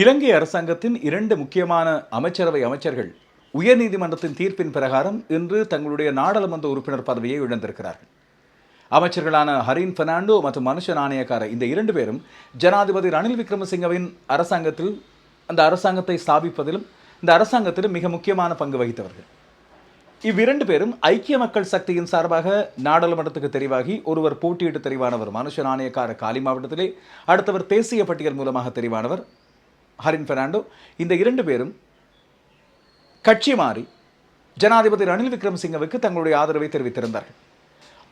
இலங்கை அரசாங்கத்தின் இரண்டு முக்கியமான அமைச்சரவை அமைச்சர்கள் உயர்நீதிமன்றத்தின் தீர்ப்பின் பிரகாரம் இன்று தங்களுடைய நாடாளுமன்ற உறுப்பினர் பதவியை இழந்திருக்கிறார்கள். அமைச்சர்களான ஹரீன் பெர்னாண்டோ மற்றும் மனுஷ நாணயக்கார இந்த இரண்டு பேரும் ஜனாதிபதி ரணில் விக்ரமசிங்கவின் அரசாங்கத்தில் அந்த அரசாங்கத்தை ஸ்தாபிப்பதிலும் இந்த அரசாங்கத்திலும் மிக முக்கியமான பங்கு வகித்தவர்கள். இவ்விரண்டு பேரும் ஐக்கிய மக்கள் சக்தியின் சார்பாக நாடாளுமன்றத்துக்கு தெரிவாகி ஒருவர் போட்டியிட்டு தெரிவானவர் மனுஷ நாணயக்கார காலி மாவட்டத்திலே அடுத்தவர் தேசிய பட்டியல் மூலமாக தெரிவானவர். ஹரின் பெர்னாண்டோ இந்த இரண்டு பேரும் கட்சி மாறி ஜனாதிபதி ரணில் விக்ரமசிங்கவுக்கு தங்களுடைய ஆதரவை தெரிவித்திருந்தார்கள்.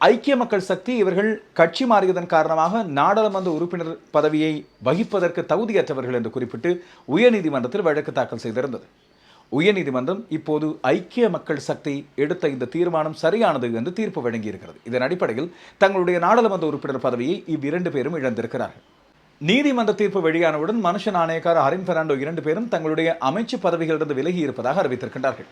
ஐக்கிய மக்கள் சக்தி இவர்கள் கட்சி மாறியதன் காரணமாக நாடாளுமன்ற உறுப்பினர் பதவியை வகிப்பதற்கு தகுதியற்றவர்கள் என்று குறிப்பிட்டு உயர்நீதிமன்றத்தில் வழக்கு தாக்கல் செய்திருந்தது. உயர்நீதிமன்றம் இப்போது ஐக்கிய மக்கள் சக்தி எடுத்த இந்த தீர்மானம் சரியானது என்று தீர்ப்பு வழங்கியிருக்கிறது. இதன் அடிப்படையில் தங்களுடைய நாடாளுமன்ற உறுப்பினர் பதவியை இவ்விரண்டு பேரும் இழந்திருக்கிறார்கள். நீதிமன்ற தீர்ப்பு வெளியானவுடன் மனுஷ நாணயக்கார ஹரின் பெர்னாண்டோ இரண்டு பேரும் தங்களுடைய அமைச்சு பதவிகளிலிருந்து விலகி இருப்பதாக அறிவித்திருக்கின்றார்கள்.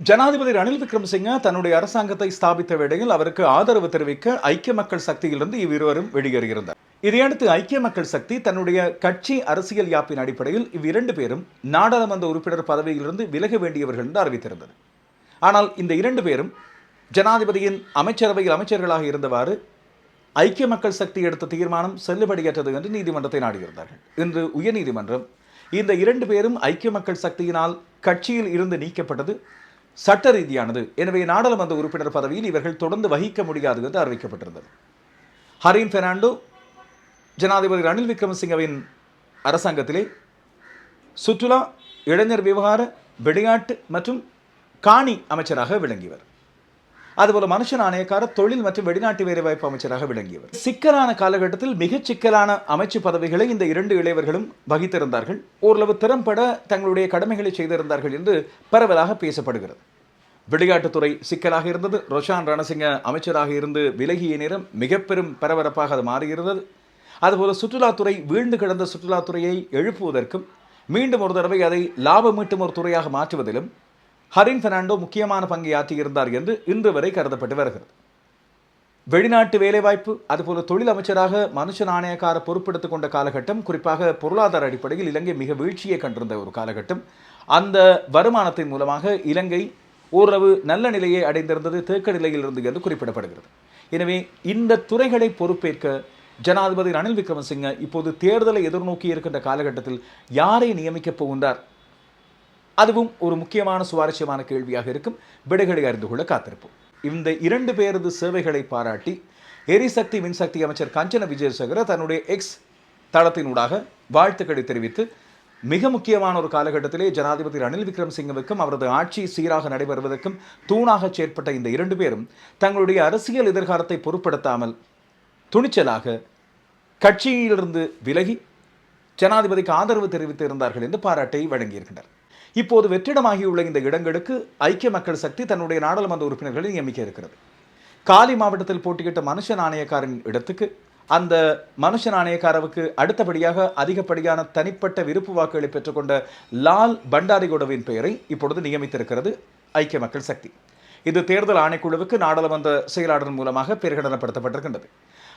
ஜனாதிபதி ரணில் விக்ரமசிங்க தன்னுடைய அரசாங்கத்தை ஸ்தாபித்த வேளையில் அவருக்கு ஆதரவு தெரிவிக்க ஐக்கிய மக்கள் சக்தியிலிருந்து இவ்விருவரும் வெளியேறியிருந்தார். இதையடுத்து ஐக்கிய மக்கள் சக்தி தன்னுடைய கட்சி அரசியல் யாப்பின் அடிப்படையில் இவ்விரண்டு பேரும் நாடாளுமன்ற உறுப்பினர் பதவியிலிருந்து விலக வேண்டியவர்கள் என்று அறிவித்திருந்தது. ஆனால் இந்த இரண்டு பேரும் ஜனாதிபதியின் அமைச்சரவையில் அமைச்சர்களாக இருந்தவாறு ஐக்கிய மக்கள் சக்தி எடுத்த தீர்மானம் செல்லுபடியற்றது என்று நீதிமன்றத்தை நாடியிருந்தார்கள். இன்று உயர்நீதிமன்றம் இந்த இரண்டு பேரும் ஐக்கிய மக்கள் சக்தியினால் கட்சியில் இருந்து நீக்கப்பட்டது சட்ட ரீதியானது எனவே நாடாளுமன்ற உறுப்பினர் பதவியில் இவர்கள் தொடர்ந்து வகிக்க முடியாது என்று அறிவிக்கப்பட்டிருந்தது. ஹரீன் பெர்னாண்டோ ஜனாதிபதி ரணில் விக்ரமசிங்கவின் அரசாங்கத்திலே சுற்றுலா இளைஞர் விவகார விளையாட்டு மற்றும் காணி அமைச்சராக விளங்கியவர். அதுபோல மனுஷன் ஆணையக்கார தொழில் மற்றும் வெளிநாட்டு வேலைவாய்ப்பு அமைச்சராக விளங்கியவர். சிக்கலான காலகட்டத்தில் மிகச் சிக்கலான அமைச்சு பதவிகளை இந்த இரண்டு இளையவர்களும் வகித்திருந்தார்கள். ஓரளவு திறம்பட தங்களுடைய கடமைகளை செய்திருந்தார்கள் என்று பரவலாக பேசப்படுகிறது. விளையாட்டுத்துறை சிக்கலாக இருந்தது. ரொஷான் ரணசிங்க அமைச்சராக இருந்து விலகிய நேரம் மிக பெரும் பரபரப்பாக அது மாறியிருந்தது. அதுபோல சுற்றுலாத்துறை வீழ்ந்து கிடந்த சுற்றுலாத்துறையை எழுப்புவதற்கும் மீண்டும் ஒரு தடவை அதை லாபமீட்டும் ஒரு துறையாக மாற்றுவதிலும் ஹரின் பெர்னாண்டோ முக்கியமான பங்கை ஆற்றியிருந்தார் என்று இன்று வரை கருதப்பட்டு வருகிறது. வெளிநாட்டு வேலைவாய்ப்பு அதுபோல தொழில் அமைச்சராக மனுஷ நாணயக்கார பொறுப்பெடுத்துக் கொண்ட காலகட்டம் குறிப்பாக பொருளாதார அடிப்படையில் இலங்கை மிக வீழ்ச்சியை கண்டிருந்த ஒரு காலகட்டம். அந்த வருமானத்தின் மூலமாக இலங்கை ஓரளவு நல்ல நிலையை அடைந்திருந்தது தேக்க நிலையில் இருந்தது என்று குறிப்பிடப்படுகிறது. எனவே இந்த துறைகளை பொறுப்பேற்க ஜனாதிபதி ரணில் விக்ரமசிங்க இப்போது தேர்தலை எதிர்நோக்கி இருக்கின்ற காலகட்டத்தில் யாரை நியமிக்கப் போகின்றார்? அதுவும் ஒரு முக்கியமான சுவாரஸ்யமான கேள்வியாக இருக்கும். விடைகளை அறிந்து கொள்ள காத்திருப்போம். இந்த இரண்டு பேரது சேவைகளை பாராட்டி எரிசக்தி மின்சக்தி அமைச்சர் கஞ்சன விஜயசேகர தன்னுடைய எக்ஸ் தளத்தினூடாக வாழ்த்துக்களை தெரிவித்து மிக முக்கியமான ஒரு காலகட்டத்திலே ஜனாதிபதி ரணில் விக்ரமசிங்கவுக்கும் அவரது ஆட்சி சீராக நடைபெறுவதற்கும் தூணாக செயற்பட்ட இந்த இரண்டு பேரும் தங்களுடைய அரசியல் எதிர்காலத்தை பொருட்படுத்தாமல் துணிச்சலாக கட்சியிலிருந்து விலகி ஜனாதிபதிக்கு ஆதரவு தெரிவித்து இருந்தார்கள் என்று பாராட்டை வழங்கியிருக்கின்றனர். இப்போது வெற்றிடமாகியுள்ள இந்த இடங்களுக்கு ஐக்கிய மக்கள் சக்தி தன்னுடைய நாடாளுமன்ற உறுப்பினர்களை நியமிக்க இருக்கிறது. காலி மாவட்டத்தில் போட்டியிட்ட மனுஷ நாணயக்காரன் இடத்துக்கு அந்த மனுஷ நாணயக்காரவுக்கு அடுத்தபடியாக அதிகப்படியான தனிப்பட்ட விருப்பு வாக்குகளை பெற்றுக்கொண்ட லால் பண்டாரிகோடவின் பெயரை இப்பொழுது நியமித்திருக்கிறது ஐக்கிய மக்கள் சக்தி. இது தேர்தல் ஆணைக்குழுவுக்கு நாடாளுமன்ற செயலாளர் மூலமாக பிரகடனப்படுத்தப்பட்டிருக்கின்றது.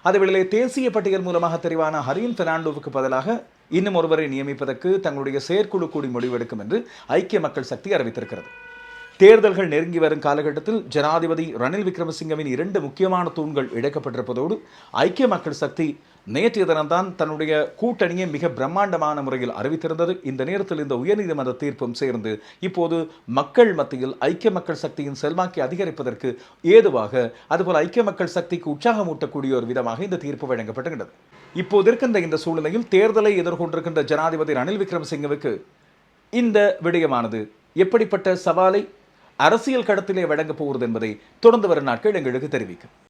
அதுவேளை தேசிய பட்டியல் மூலமாக தெரிவான ஹரியன் பெர்னாண்டோவுக்கு பதிலாக இன்னும் ஒருவரை நியமிப்பதற்கு தங்களுடைய செயற்குழு கூடி முடிவெடுக்கும் என்று ஐக்கிய மக்கள் சக்தி அறிவித்திருக்கிறது. தேர்தல்கள் நெருங்கி வரும் காலகட்டத்தில் ஜனாதிபதி ரணில் விக்ரமசிங்கவின் இரண்டு முக்கியமான தூண்கள் இழைக்கப்பட்டிருப்பதோடு ஐக்கிய மக்கள் சக்தி நேற்றைய தினம்தான் தன்னுடைய கூட்டணியை மிக பிரம்மாண்டமான முறையில் அறிவித்திருந்தது. இந்த நேரத்தில் இந்த உயர்நீதிமன்ற தீர்ப்பும் சேர்ந்து இப்போது மக்கள் மத்தியில் ஐக்கிய மக்கள் சக்தியின் செல்வாக்கை அதிகரிப்பதற்கு ஏதுவாக அதுபோல் ஐக்கிய மக்கள் சக்திக்கு உற்சாகமூட்டக்கூடிய ஒரு விதமாக இந்த தீர்ப்பு வழங்கப்பட்டுகின்றது இப்போது இருக்கின்ற இந்த சூழ்நிலையில் தேர்தலை எதிர்கொண்டிருக்கின்ற ஜனாதிபதி ரணில் விக்ரமசிங்கவுக்கு இந்த விடயமானது எப்படிப்பட்ட சவாலை அரசியல் கடத்திலே வழங்கப் போகிறது என்பதை தொடர்ந்து வரும் நாட்கள் எங்களுக்கு தெரிவிக்கும்.